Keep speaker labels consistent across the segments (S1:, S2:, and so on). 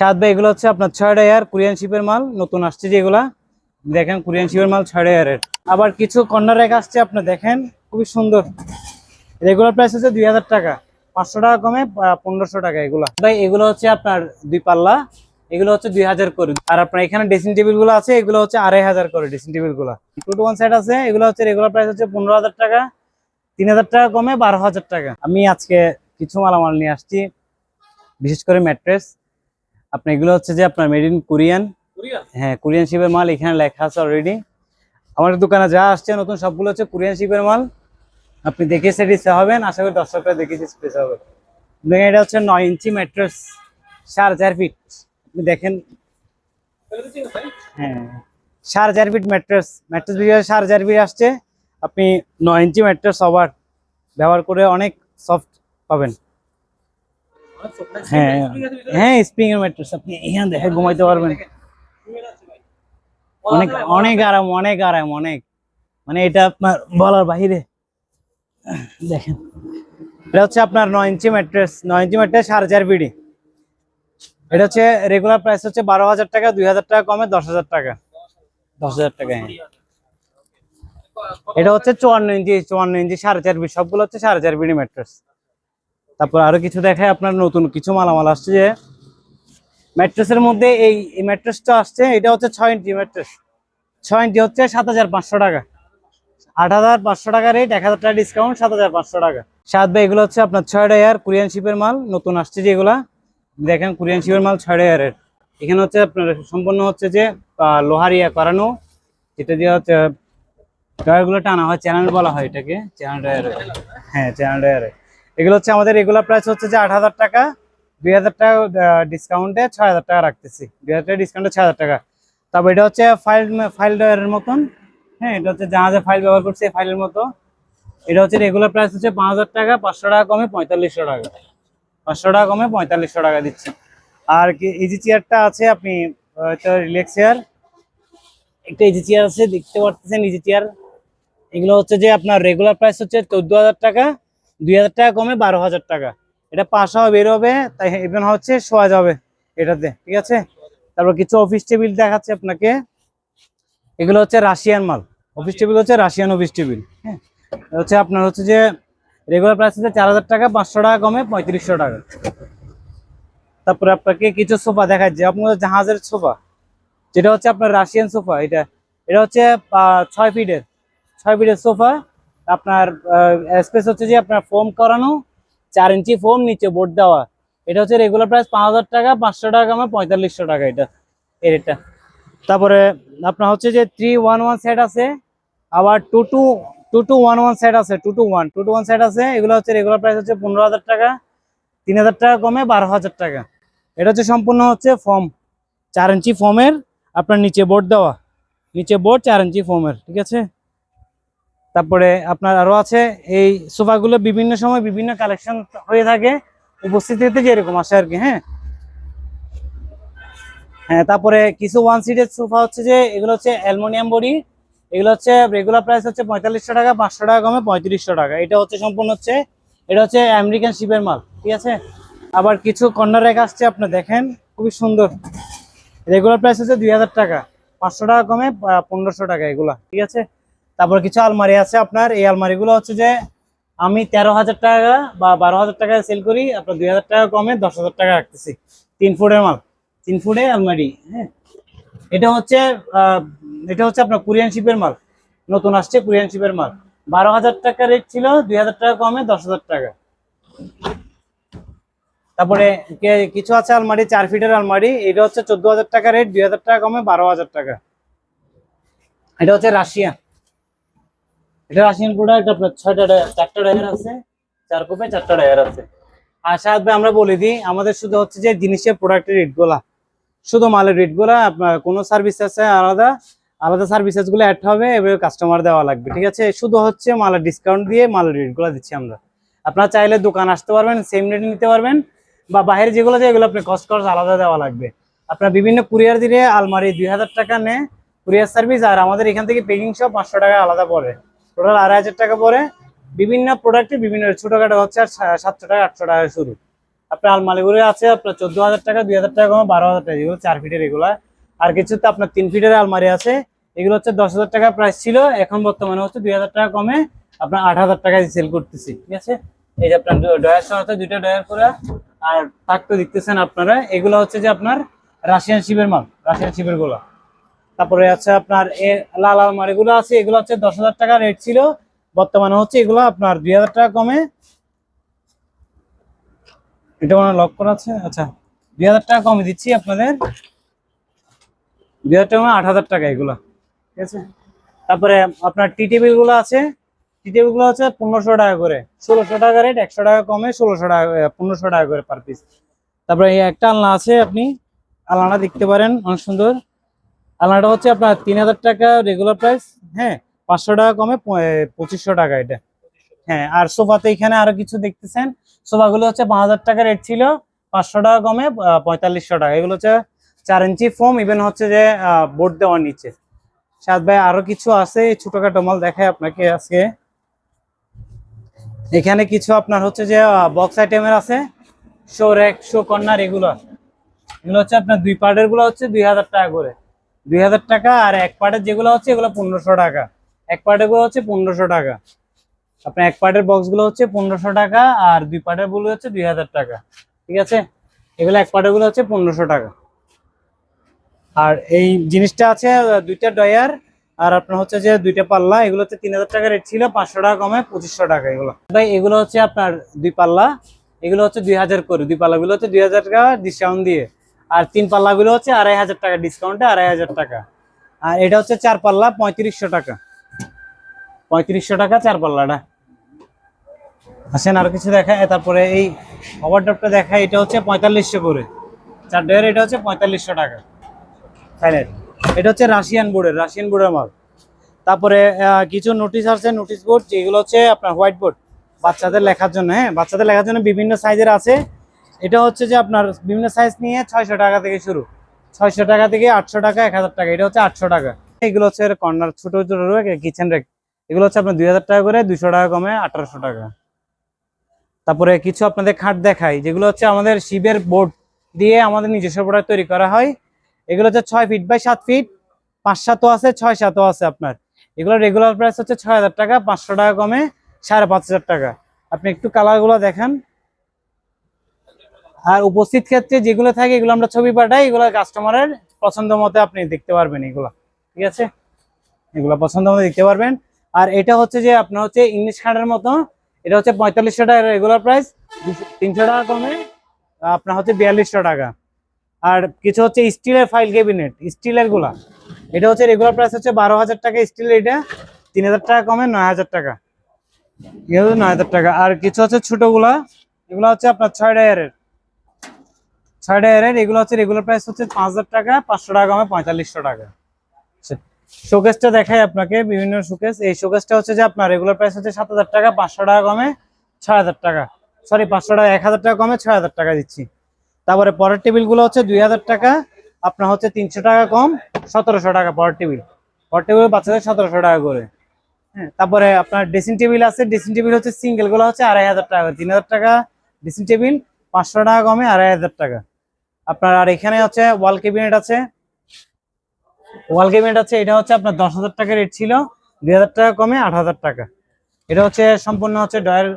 S1: সাত ভাই, এগুলো হচ্ছে আপনার ছয়টা এয়ার কোরিয়ান শিপের মাল। নতুন আসছে যেগুলা। দেখেন কোরিয়ান শিপের মাল ছয়টা এয়ারের আবার কিছু কর্নার র্যাক আসছে, আপনি দেখেন, খুবই সুন্দর। রেগুলার প্রাইস হচ্ছে দুই হাজার টাকা। পাঁচশো টাকা কমে পনেরোশো টাকা এগুলা। ভাই, এগুলো হচ্ছে আপনার দুই পাল্লা। এগুলো হচ্ছে দুই হাজার করে। আর আপনার এখানে ড্রেসিং টেবিলগুলো আছে, এগুলো হচ্ছে আড়াই হাজার করে ড্রেসিং টেবিলগুলো। টু টু ওয়ান সাইড আছে, এগুলো হচ্ছে রেগুলার প্রাইস হচ্ছে পনেরো হাজার টাকা। তিন হাজার টাকা কমে বারো হাজার টাকা। আমি আজকে কিছু মালামাল নিয়ে আসছি, বিশেষ করে ম্যাট্রেস আপনার এগুলো হচ্ছে যে আপনার মেড ইন কোরিয়ান হ্যাঁ কোরিয়ান শিপের মাল এখানে লেখা আছে অলরেডি আমার দোকানে যা আসছে নতুন সবগুলো হচ্ছে কোরিয়ান শিপের মাল। আপনি দেখে স্যাটিসফাই হবেন আশা করি দর্শকরা দেখে স্যাটিসফাই হবে। এটা হচ্ছে নয় ইঞ্চি ম্যাট্রেস সাড়ে চার ফিট আপনি দেখেন। হ্যাঁ সাড়ে চার ফিট ম্যাট্রেস ম্যাট্রেস বিভাগে সাড়ে চার ফিট আসছে। আপনি নয় ইঞ্চি ম্যাট্রেস সবার ব্যবহার করে অনেক সফট পাবেন। হ্যাঁ হ্যাঁ স্প্রিং এর ম্যাট্রেস আপনি এখানে দেখে ঘুমাইতে পারবেন। অনেক অনেক আরাম অনেক আরাম অনেক। মানে এটা আপনার বলার বাইরে। দেখেন। এটা হচ্ছে আপনার নয় ইঞ্চি ম্যাট্রেস নয় ইঞ্চি ম্যাট্রেস সাড়ে চার বিডি এটা হচ্ছে রেগুলার প্রাইস হচ্ছে বারো হাজার টাকা দুই হাজার টাকা কমে দশ হাজার টাকা। দশ হাজার টাকা হ্যাঁ। এটা হচ্ছে চুয়ান্ন ইঞ্চি চুয়ান্ন ইঞ্চি সাড়ে চার বিডি সবগুলো হচ্ছে সাড়ে চার বিডি ম্যাট্রেস তারপর আরও কিছু দেখায় আপনার নতুন কিছু মালামাল আসছে যে ম্যাট্রেসের মধ্যে এই ম্যাট্রেসটা আসছে, এটা হচ্ছে ছয় ইঞ্চি ম্যাট্রেস ছয় ইঞ্চি হচ্ছে সাত হাজার পাঁচশো টাকা। আট হাজার পাঁচশো টাকা রেট এক হাজার টাকা ডিসকাউন্ট সাত হাজার পাঁচশো টাকা। সাত ভাই, এগুলো হচ্ছে আপনার ছয় এয়ার কোরিয়ান শিপের মাল, নতুন আসছে যেগুলা দেখেন কোরিয়ান শিপের মাল ছয়টা এয়ারের এখানে হচ্ছে আপনার সম্পূর্ণ হচ্ছে যে লোহার ইয়া করানো, যেটা দিয়ে হচ্ছে টায়ারগুলো টানা হয়, চ্যানেল বলা হয় এটাকে, চ্যানেল টায়ার হ্যাঁ চ্যানেল টায়ারে এগুলো হচ্ছে আমাদের রেগুলার প্রাইস হচ্ছে যে আট হাজার টাকা, দুই হাজার টাকা ডিসকাউন্টে ছয় হাজার টাকা রাখতেছি। দুই হাজার টাকা ডিসকাউন্টে ছয় হাজার টাকা। তারপর এটা হচ্ছে ফাইল ফাইল ডয়ারের মতন। হ্যাঁ এটা হচ্ছে জাহাজে ফাইল ব্যবহার করছে ফাইলের মতো। এটা হচ্ছে রেগুলার প্রাইস হচ্ছে পাঁচ হাজার টাকা, পাঁচশো টাকা কমে পঁয়তাল্লিশশো টাকা। পাঁচশো টাকা কমে পঁয়তাল্লিশশো টাকা দিচ্ছে। আর কি ইজি চেয়ারটা আছে আপনি হয়তো রিল্যাক্স চেয়ার একটা ইজি চেয়ার আছে, দেখতে পাচ্ছেন ইজি চেয়ার এগুলো হচ্ছে যে আপনার রেগুলার প্রাইস হচ্ছে চোদ্দ হাজার টাকা। দুই হাজার টাকা কমে বারো হাজার টাকা। এটা পাশ হবে বের হবে, তাই ইভেন হচ্ছে শোয়া যাবে এটাতে, ঠিক আছে? তারপর কিছু অফিস টেবিল দেখাচ্ছে আপনাকে। এগুলো হচ্ছে রাশিয়ান মাল। অফিস টেবিল হচ্ছে রাশিয়ান অফিস টেবিল হ্যাঁ? হচ্ছে আপনার হচ্ছে যে রেগুলার প্রাইস হচ্ছে চার হাজার টাকা, পাঁচশো টাকা কমে পঁয়ত্রিশশো টাকা। তারপরে আপনাকে কিছু সোফা দেখাচ্ছে আপনার জাহাজের সোফা, যেটা হচ্ছে আপনার রাশিয়ান সোফা, এটা এটা হচ্ছে ছয় ফিটের ছয় ফিটের সোফা। আপনার স্পেস হচ্ছে যে আপনার ফোম করানো, চার ইঞ্চি ফোম নিচে বোর্ড দেওয়া। এটা হচ্ছে রেগুলার প্রাইস পাঁচ হাজার টাকা, পাঁচশো টাকা কমে পঁয়তাল্লিশশো টাকা এটা এর এটা তারপরে আপনার হচ্ছে যে থ্রি ওয়ান ওয়ান সেট আছে, আবার two two two two one one set আছে two two one two two one set আছে, এগুলো হচ্ছে রেগুলার প্রাইস হচ্ছে পনেরো হাজার টাকা, তিন হাজার টাকা কমে বারো হাজার টাকা। এটা হচ্ছে সম্পূর্ণ হচ্ছে ফর্ম চার ইঞ্চি ফর্মের আপনার নিচে বোর্ড দেওয়া, নিচে বোর্ড চার ইঞ্চি ফর্মের ঠিক আছে? তারপরে আপনার আরও আছে, এই সোফাগুলো বিভিন্ন সময় বিভিন্ন কালেকশন হয়ে থাকে, উপস্থিতিতে যেরকম আসে আর কি হ্যাঁ? হ্যাঁ তারপরে কিছু ওয়ান সিটের সোফা হচ্ছে যে, এগুলো হচ্ছে অ্যালমোনিয়াম বডি, এগুলো হচ্ছে রেগুলার প্রাইস হচ্ছে পঁয়তাল্লিশশো টাকা, পাঁচশো টাকা কমে পঁয়ত্রিশশো টাকা। এটা হচ্ছে সম্পূর্ণ হচ্ছে, এটা হচ্ছে আমেরিকান শিপের মাল, ঠিক আছে? আবার কিছু কর্নার রেক আসছে, আপনি দেখেন, খুবই সুন্দর। রেগুলার প্রাইস হচ্ছে দুই হাজার টাকা, পাঁচশো টাকা কমে পনেরোশো টাকা এগুলা, ঠিক আছে? তারপর কিছু আলমারি আছে আপনার। এই আলমারিগুলো হচ্ছে যে আমি তেরো হাজার টাকা বা বারো হাজার টাকায় সেল করি, আপনার দুই হাজার টাকা কমে দশ হাজার টাকা রাখতেছি। তিন ফুটের মাল, তিন ফুটে আলমারি হ্যাঁ। এটা হচ্ছে এটা হচ্ছে আপনার কোরিয়ান শিপের মাল, নতুন আসছে কোরিয়ান শিপের মাল। বারো হাজার টাকা রেট ছিল, দুই হাজার টাকা কমে দশ হাজার টাকা। তারপরে কিছু আছে আলমারি, চার ফিটের আলমারি, এটা হচ্ছে চোদ্দ হাজার টাকা রেট দুই হাজার টাকা কমে বারো হাজার টাকা। এটা হচ্ছে রাশিয়া এটা রাশিয়ান প্রোডাক্ট আপনার ছয়টা চারটা ডায়ার আছে, চার কোপে চারটা ডায়ার আছে। আর সাথে আমরা বলে দিই, আমাদের শুধু হচ্ছে যে জিনিসের প্রোডাক্টের রেটগুলা শুধু মালের রেটগুলা আপনার কোনো সার্ভিস আছে আলাদা আলাদা সার্ভিসেসগুলো অ্যাড হবে, এবার কাস্টমার দেওয়া লাগবে, ঠিক আছে? শুধু হচ্ছে মালের ডিসকাউন্ট দিয়ে মালের রেটগুলা দিচ্ছি আমরা। আপনারা চাইলে দোকান আসতে পারবেন সেম রেটে নিতে পারবেন, বা বাইরে যেগুলো আছে এগুলো আপনি কস্ট খরচ আলাদা দেওয়া লাগবে। আপনার বিভিন্ন কুরিয়ার দিলে আলমারি দুই হাজার টাকা নেয় কুরিয়ার সার্ভিস আর আমাদের এখান থেকে পেকিং সব পাঁচশো টাকা আলাদা পড়ে। টোটাল আড়াই হাজার টাকা পরে বিভিন্ন প্রোডাক্টে বিভিন্ন ছোটখাটো হচ্ছে আর সাতশো টাকা, আটশো টাকা শুরু। আপনার আলমারিগুলো আছে, আপনার চোদ্দ হাজার টাকা, দুই হাজার টাকা কমে বারো হাজার টাকা, এগুলো চার ফিটের এগুলো আর কিছুতে আপনার তিন ফিটের আলমারি আছে, এগুলো হচ্ছে দশ হাজার টাকা প্রাইস ছিল, এখন বর্তমানে হচ্ছে দুই হাজার টাকা কমে আপনার আট হাজার টাকায় সেল করতেছি, ঠিক আছে? এই যে আপনার ডয়ার সহ দুইটা ডয়ার করা আর তাক তো দেখতেছেন আপনারা, এগুলো হচ্ছে যে আপনার রাশিয়ান শিপের মাল রাশিয়ান শিপেরগুলো। তারপরে আছে আপনার লাল আলমারি গুলো আছে, এগুলো হচ্ছে দশ হাজার টাকা রেট ছিল। বর্তমানে হচ্ছে এগুলো আপনার দুই হাজার টাকা কমে। এটা মনে লক করা আছে? আচ্ছা দুই হাজার টাকা কমে দিচ্ছি আপনাদের। দুই হাজার টাকা আট হাজার টাকা এগুলো। ঠিক আছে? তারপরে আপনার টি টেবিলগুলো আছে। টি টেবিলগুলো হচ্ছে পনেরোশো টাকা করে। ষোলোশো টাকা রেট একশো টাকা কমে, ষোলোশো টাকা পনেরোশো টাকা করে পার পিস তারপরে একটা আলনা আছে আপনি। আলনাটা দেখতে পারেন, অনেক সুন্দর। আলনাটা হচ্ছে আপনার তিন হাজার টাকা রেগুলার প্রাইস হ্যাঁ পাঁচশো টাকা কমে পঁচিশশো টাকা এটা। হ্যাঁ আর সোফাতে এখানে আরও কিছু দেখতেছেন। সোফাগুলো হচ্ছে পাঁচ হাজার টাকা রেট ছিল, পাঁচশো টাকা কমে পঁয়তাল্লিশশো টাকা। এগুলো হচ্ছে চার ইঞ্চি ফোম ইভেন হচ্ছে যে বোর্ড দেওয়ার নিচে। সাত ভাই, আরও কিছু আছে? ছোটখাটো মাল দেখায় আপনাকে আজকে। এখানে কিছু আপনার হচ্ছে যে বক্স আইটেমের আছে। শো র্যাক শো কর্নার এগুলো। এগুলো হচ্ছে আপনার দুই পার্টেরগুলো হচ্ছে দুই হাজার টাকা করে। দুই হাজার টাকা আর এক পার্টের যেগুলো হচ্ছে এগুলো পনেরোশো টাকা। এক পার্টেরগুলো হচ্ছে পনেরোশো টাকা। আপনার এক পার্টের বক্সগুলো হচ্ছে পনেরোশো টাকা আর দুই পার্টেরগুলো হচ্ছে দুই হাজার টাকা। ঠিক আছে? এগুলো এক পার্টেরগুলো হচ্ছে পনেরোশো টাকা। আর এই জিনিসটা আছে দুইটা ডয়ার আর আপনার হচ্ছে যে দুইটা পাল্লা। এগুলো হচ্ছে তিন হাজার টাকা রেট ছিল, পাঁচশো টাকা কমে পঁচিশশো টাকা এগুলো। ভাই, এগুলো হচ্ছে আপনার দুই পাল্লা। এগুলো হচ্ছে দুই হাজার করে। দুই পাল্লাগুলো হচ্ছে দুই হাজার টাকা ডিসকাউন্ট দিয়ে। আর তিন পাল্লাগুলো হচ্ছে আড়াই হাজার টাকা ডিসকাউন্টে আড়াই হাজার টাকা। আর এটা হচ্ছে চার পাল্লা, পঁয়ত্রিশশো টাকা। পঁয়ত্রিশশো টাকা চার পাল্লাটা। আসেন আর কিছু দেখায়, তারপরে এই ওভারডপটা দেখায়, এটা হচ্ছে পঁয়তাল্লিশশো করে। চার ডয়ের এটা হচ্ছে পঁয়তাল্লিশশো টাকা। ফাইনাল এটা হচ্ছে রাশিয়ান বোর্ডের রাশিয়ান বোর্ডের মাল। তারপরে কিছু নোটিশ আছে নোটিশ বোর্ড যেগুলো হচ্ছে আপনার হোয়াইট বোর্ড বাচ্চাদের লেখার জন্য হ্যাঁ বাচ্চাদের লেখার জন্য বিভিন্ন সাইজের আছে। এটা হচ্ছে যে আপনার বিভিন্ন সাইজ নিয়ে ছয়শো টাকা থেকে শুরু। ছয়শো টাকা থেকে আটশো টাকা, এক হাজার টাকা। এটা হচ্ছে আটশো টাকা। এগুলো হচ্ছে কর্নার ছোট ছোট কিচেন রেক এগুলো হচ্ছে আপনার দুই হাজার টাকা করে, দুশো টাকা কমে আঠারোশো টাকা। তারপরে কিছু আপনাদের খাট দেখাই, যেগুলো হচ্ছে আমাদের শিবের বোর্ড দিয়ে আমাদের নিজস্ব প্রোডাক্ট তৈরি করা হয়। এগুলো হচ্ছে ছয় ফিট বাই সাত ফিট পাঁচ সাতও আছে, ছয় সাতও আছে আপনার। এগুলো রেগুলার প্রাইস হচ্ছে ছয় হাজার টাকা, পাঁচশো টাকা কমে সাড়ে পাঁচ হাজার টাকা। আপনি একটু কালারগুলো দেখান। আর উপস্থিত ক্ষেত্রে যেগুলো থাকে, এগুলো আমরা ছবি পাঠাই, এগুলো কাস্টমারের পছন্দ মতো আপনি দেখতে পারবেন এগুলো। ঠিক আছে? এগুলো পছন্দ মতো দেখতে পারবেন। আর এটা হচ্ছে যে আপনার হচ্ছে ইংলিশ খাটের মতো, এটা হচ্ছে পঁয়তাল্লিশশো টাকা রেগুলার প্রাইস তিনশো টাকা কমে, আপনার হচ্ছে বিয়াল্লিশশো টাকা। আর কিছু হচ্ছে স্টিলের ফাইল ক্যাবিনেট স্টিলেরগুলা, এটা হচ্ছে রেগুলার প্রাইস হচ্ছে বারো হাজার টাকা স্টিলের এটা তিন হাজার টাকা কমে নয় হাজার টাকা। নয় হাজার টাকা। আর কিছু হচ্ছে ছোটোগুলা, এগুলো হচ্ছে আপনার ছয় ডায়ারের। ছয় ডায়ারের এগুলো হচ্ছে রেগুলার প্রাইস হচ্ছে পাঁচ হাজার টাকা, পাঁচশো টাকা কমে পঁয়তাল্লিশশো টাকা। শোকেসটা দেখাই আপনাকে, বিভিন্ন শোকেস এই শোকেসটা হচ্ছে যে আপনার রেগুলার প্রাইস হচ্ছে সাত হাজার টাকা, পাঁচশো টাকা কমে ছয় হাজার টাকা। সরি পাঁচশো টাকা, এক হাজার টাকা কমে ছয় হাজার টাকা দিচ্ছি। তারপরে পরের টেবিলগুলো হচ্ছে দুই হাজার টাকা, আপনার হচ্ছে তিনশো টাকা কম, সতেরোশো টাকা পরের টেবিল পরের টেবিল বাচ্চাদের সতেরোশো টাকা করে। হ্যাঁ তারপরে আপনার ড্রেসিং টেবিল আছে ড্রেসিং টেবিল হচ্ছে সিঙ্গেলগুলো হচ্ছে আড়াই হাজার টাকা, তিন হাজার টাকা। ড্রেসিং টেবিল পাঁচশো টাকা কমে আড়াই হাজার টাকা। আপনার আর এখানে হচ্ছে ওয়াল ক্যাবিনেট আছে। ওয়াল ক্যাবিনেট আছে, এটা হচ্ছে আপনার দশ হাজার টাকা রেট ছিল, দুই হাজার টাকা কমে আট হাজার টাকা। এটা হচ্ছে সম্পূর্ণ হচ্ছে ডয়ের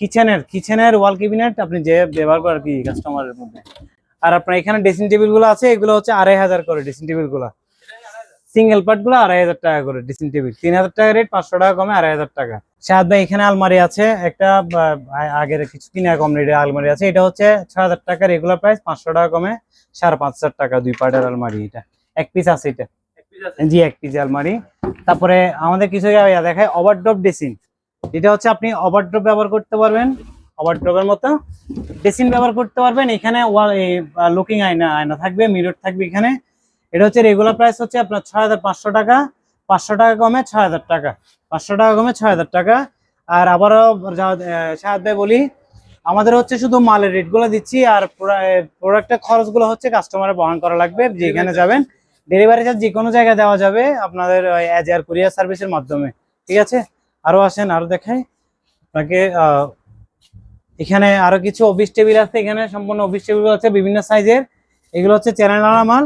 S1: কিচেনের কিচেনের ওয়াল ক্যাবিনেট আপনি যে ব্যবহার করেন কি কাস্টমারের মধ্যে। আর আপনার এখানে ড্রেসিং টেবিলগুলো আছে, এগুলো হচ্ছে আড়াই হাজার করে ড্রেসিং টেবিলগুলো। সিঙ্গেল পার্টগুলো আড়াই হাজার টাকা করে ড্রেসিং টেবিল তিন হাজার টাকা রেট পাঁচশো টাকা কমে আড়াই হাজার টাকা। শাহাদ ভাই এখানে আলমারি আছে একটা আগের কিছু কিনা কম রেটের আলমারি আছে। এটা হচ্ছে ছয় হাজার টাকা রেগুলার প্রাইস পাঁচশো টাকা কমে সাড়ে পাঁচ হাজার টাকা দুই পার্টের আলমারি এটা। এক পিস আছে এটা। জি এক পিস আলমারি। তারপরে আমাদের কিছু দেখায় ওভারড্রপ ড্রেসিং এটা হচ্ছে আপনি ওভারড্রপ ব্যবহার করতে পারবেন। ওভারড্রপের মতো ড্রেসিং ব্যবহার করতে পারবেন। এখানে লুকিং আয়না আয়না থাকবে মিরর থাকবে এখানে। এটা হচ্ছে রেগুলার প্রাইস হচ্ছে আপনার ছয় হাজার পাঁচশো টাকা পাঁচশো টাকা কমে ছয় হাজার টাকা পাঁচশো টাকা কমে ছয় হাজার টাকা। আর আবারও সাহায্য বলি আমাদের হচ্ছে শুধু মালের রেটগুলো দিচ্ছি আর প্রোডাক্টের খরচগুলো হচ্ছে কাস্টমারের বহন করা লাগবে যেখানে যাবেন ডেলিভারি চার্জ যে কোনো জায়গায় দেওয়া যাবে আপনাদের অ্যাজ এয়ার কুরিয়ার সার্ভিসের মাধ্যমে ঠিক আছে? আরও আসেন আরও দেখাই। আপনাকে এখানে আরও কিছু অফিস টেবিল আছে এখানে সম্পূর্ণ অফিস টেবিল আছে বিভিন্ন সাইজের এগুলো হচ্ছে চ্যানেল মাল।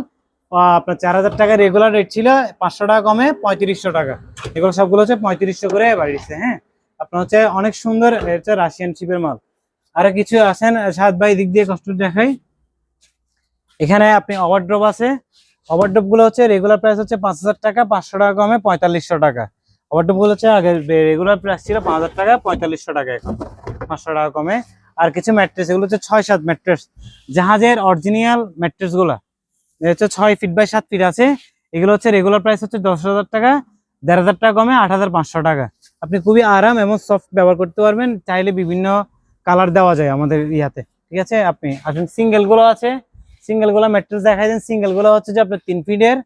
S1: আপনার চার হাজার টাকা রেগুলার রেট ছিল, পাঁচশো টাকা কমে পঁয়ত্রিশশো টাকা। এগুলো সবগুলো হচ্ছে পঁয়ত্রিশশো করে বাড়িছে হ্যাঁ? আপনার হচ্ছে অনেক সুন্দর হচ্ছে রাশিয়ান শিপের মাল। আরও কিছু আছেন সাত বাই দিক দিয়ে কষ্ট দেখাই। এখানে আপনি ওভারড্রপ আছে। ওভারড্রপগুলো হচ্ছে রেগুলার প্রাইস হচ্ছে পাঁচ হাজার টাকা, পাঁচশো টাকা কমে পঁয়তাল্লিশশো টাকা। ওভারড্রপগুলো হচ্ছে আগে রেগুলার প্রাইস ছিল পাঁচ হাজার টাকা, পঁয়তাল্লিশশো টাকা এখন, পাঁচশো টাকা কমে। আর কিছু ম্যাট্রেস এগুলো হচ্ছে ছয় সাত ম্যাট্রেস জাহাজের অরিজিনাল ম্যাট্রেসগুলা। হচ্ছে ছয় ফিট বাই সাত ফিট আছে। এগুলো হচ্ছে রেগুলার প্রাইস হচ্ছে দশ হাজার টাকা, দেড় হাজার টাকা কমে আট হাজার পাঁচশো টাকা। আপনি খুবই আরাম এবং সফট ব্যবহার করতে পারবেন, চাইলে বিভিন্ন কালার দেওয়া যায় আমাদের ইয়াতে। ঠিক আছে? আপনি আসুন সিঙ্গেলগুলো আছে। সিঙ্গেলগুলো ম্যাট্রেস দেখাই দেন। সিঙ্গেলগুলো হচ্ছে যে আপনার তিন ফিটের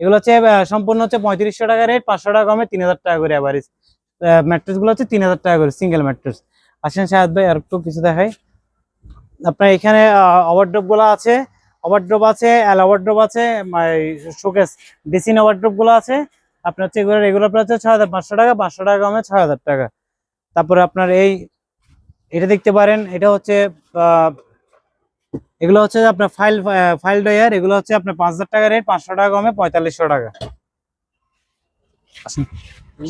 S1: এগুলো হচ্ছে সম্পূর্ণ হচ্ছে পঁয়ত্রিশশো টাকা রেট পাঁচশো টাকা কমে তিন হাজার টাকা করে অ্যাভারেজ ম্যাট্রেসগুলো হচ্ছে তিন হাজার টাকা করে সিঙ্গেল ম্যাট্রেস আসেন শাহাদ ভাই আর একটু কিছু দেখাই। আপনার এখানে ওভারড্রপগুলো আছে। ওভারড্রপ আছে অ্যাল ওভারড্রপ আছে শোকেস ডিসিন ওভারড্রপগুলো আছে। আপনার হচ্ছে এগুলো রেগুলার প্রাইস হচ্ছে ছয় হাজার পাঁচশো টাকা পাঁচশো টাকা কমে ছয় হাজার টাকা। তারপরে আপনার এই, এটা দেখতে পারেন, এটা হচ্ছে এগুলো হচ্ছে আপনার ফাইল ফাইল ডয়ার এগুলো হচ্ছে আপনার পাঁচ হাজার টাকা রেট পাঁচশো টাকা কমে পঁয়তাল্লিশশো টাকা।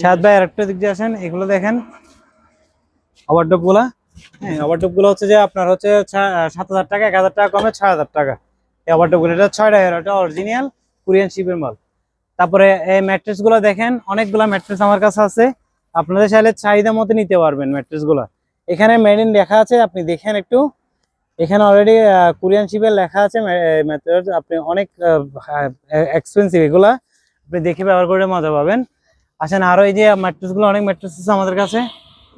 S1: সাত ভাই, আরেকটা দিক দিয়ে আসেন, এগুলো দেখেন। ওভারডপগুলা হ্যাঁ ওভারডপগুলো হচ্ছে যে আপনার হচ্ছে সাত হাজার টাকা, এক হাজার টাকা কমে ছয় হাজার টাকা। ওভারডপগুলো এটা ছয় টাকার এটা অরিজিনাল কোরিয়ান শিপের মাল। তারপরে এই ম্যাট্রেসগুলো দেখেন, অনেকগুলা ম্যাট্রেস আমার কাছে আছে। আপনাদের চাইলে চাহিদা মতো নিতে পারবেন ম্যাট্রেসগুলা। এখানে মেড ইন লেখা আছে, আপনি দেখেন একটু। এখানে অলরেডি কোরিয়ান শিপের লেখা আছে আপনি অনেক এক্সপেন্সিভ এগুলা। আপনি দেখে ব্যবহার করে মজা পাবেন। আসেন আরও এই যে ম্যাট্রেসগুলো, অনেক ম্যাট্রেস আছে আমাদের কাছে।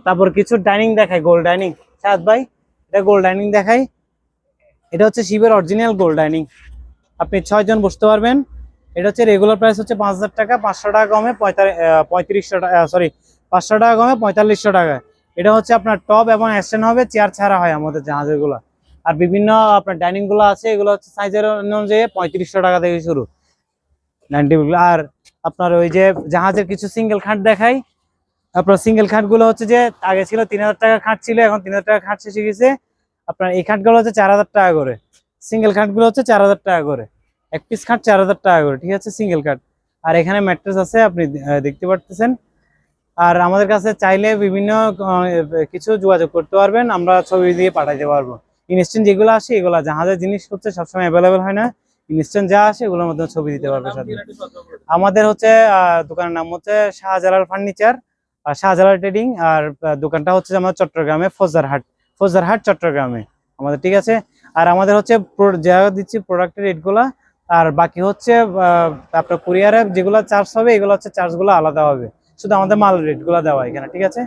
S1: তারপর কিছু ডাইনিং দেখাই গোল্ড ডাইনিং সাত ভাই, এটা গোল্ড ডাইনিং দেখাই। এটা হচ্ছে শিবের অরিজিনাল গোল্ড ডাইনিং আপনি ছয় জন বসতে পারবেন। এটা হচ্ছে রেগুলার প্রাইস হচ্ছে পাঁচ হাজার টাকা, পাঁচশো টাকা কমে পঁয়ত্রিশশো টাকা সরি পাঁচশো টাকা কমে পঁয়তাল্লিশশো টাকা। এটা হচ্ছে আপনার টপ এবং স্ট্যান্ড হবে, চেয়ার ছাড়া হয় আমাদের জাহাজেরগুলো আর বিভিন্ন আপনার ডাইনিংগুলো আছে, এগুলো হচ্ছে সাইজের অনুযায়ী পঁয়ত্রিশশো টাকা থেকে শুরু। নাইনটি আর আপনার ওই যে জাহাজের কিছু সিঙ্গেল খাট দেখাই। আপনার সিঙ্গেল খাটগুলো হচ্ছে যে আগে ছিল তিন হাজার টাকা খাট ছিল, এখন তিন হাজার টাকা খাট শেষে গেছে। আপনার এই খাটগুলো হচ্ছে চার হাজার টাকা করে। সিঙ্গেল খাটগুলো হচ্ছে চার হাজার টাকা করে। এক পিস খাট চার হাজার টাকা করে ঠিক আছে? সিঙ্গেল খাট। আর এখানে ম্যাট্রেস আছে আপনি দেখতে পারতেছেন। আর আমাদের কাছে চাইলে বিভিন্ন কিছু যোগাযোগ করতে পারবেন আমরা ছবি দিয়ে পাঠাইতে পারব। ইনস্ট্যান্ট যেগুলো আসে এগুলো জাহাজের জিনিস হচ্ছে সবসময় অ্যাভেলেবেল হয় না। ইনস্ট্যান্ট যা আসে এগুলোর মধ্যে ছবি দিতে পারবে সাথে। আমাদের হচ্ছে আহ, দোকানের নাম হচ্ছে শাহজালাল ফার্নিচার আর শাহজালাল ট্রেডিং আর দোকানটা হচ্ছে আমাদের চট্টগ্রামে ফৌজদারহাট ফৌজদারহাট চট্টগ্রামে। আমাদের ঠিক আছে? আর আমাদের হচ্ছে যেভাবে দিচ্ছি প্রোডাক্টের রেটগুলা আর বাকি হচ্ছে আপনার কুরিয়ারে যেগুলো চার্জ হবে, এগুলো হচ্ছে চার্জগুলো আলাদা হবে। শুধু আমাদের মাল রেটগুলো দেওয়া এখানে, ঠিক আছে?